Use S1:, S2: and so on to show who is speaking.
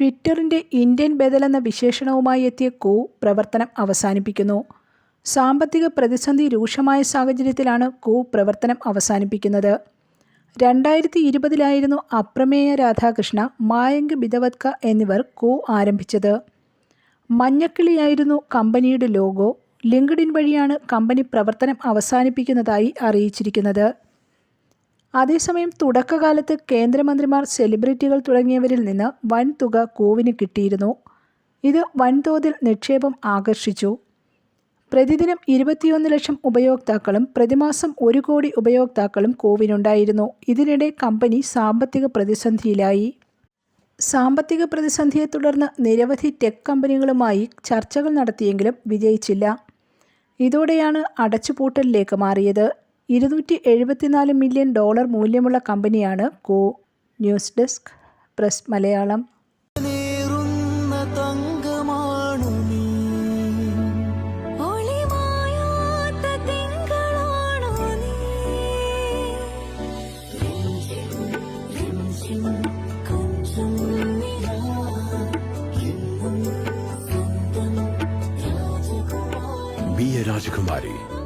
S1: ട്വിറ്ററിന്റെ Indian ബദലെന്ന വിശേഷണവുമായി എത്തിയ കൂ പ്രവർത്തനം അവസാനിപ്പിക്കുന്നു. സാമ്പത്തിക പ്രതിസന്ധി രൂക്ഷമായ സാഹചര്യത്തിലാണ് കൂ പ്രവർത്തനം അവസാനിപ്പിക്കുന്നത്. രണ്ടായിരത്തി ഇരുപതിലായിരുന്നു അപ്രമേയ രാധാകൃഷ്ണ, മായങ്ക് ബിദവത്ക എന്നിവർ കൂ ആരംഭിച്ചത്. മഞ്ഞക്കിളിയായിരുന്നു കമ്പനിയുടെ ലോഗോ. ലിങ്ക്ഡിൻ വഴിയാണ് കമ്പനി പ്രവർത്തനം അവസാനിപ്പിക്കുന്നതായി അറിയിച്ചിരിക്കുന്നത്. അതേസമയം തുടക്കകാലത്ത് കേന്ദ്രമന്ത്രിമാർ, സെലിബ്രിറ്റികൾ തുടങ്ങിയവരിൽ നിന്ന് വൻ തുക കോവിന് കിട്ടിയിരുന്നു. ഇത് വൻതോതിൽ നിക്ഷേപം ആകർഷിച്ചു. പ്രതിദിനം ഇരുപത്തിയൊന്ന് ലക്ഷം ഉപയോക്താക്കളും പ്രതിമാസം ഒരു കോടി ഉപയോക്താക്കളും കോവിനുണ്ടായിരുന്നു ഇതിനിടെ കമ്പനി സാമ്പത്തിക പ്രതിസന്ധിയിലായി. സാമ്പത്തിക പ്രതിസന്ധിയെ തുടർന്ന് നിരവധി ടെക് കമ്പനികളുമായി ചർച്ചകൾ നടത്തിയെങ്കിലും വിജയിച്ചില്ല. ഇതോടെയാണ് അടച്ചുപൂട്ടലിലേക്ക് മാറിയത്. ഇരുന്നൂറ്റി എഴുപത്തിനാല് മില്യൺ ഡോളർ മൂല്യമുള്ള കമ്പനിയാണ് കോ news desk, press Malayalam.
S2: Rajakumari.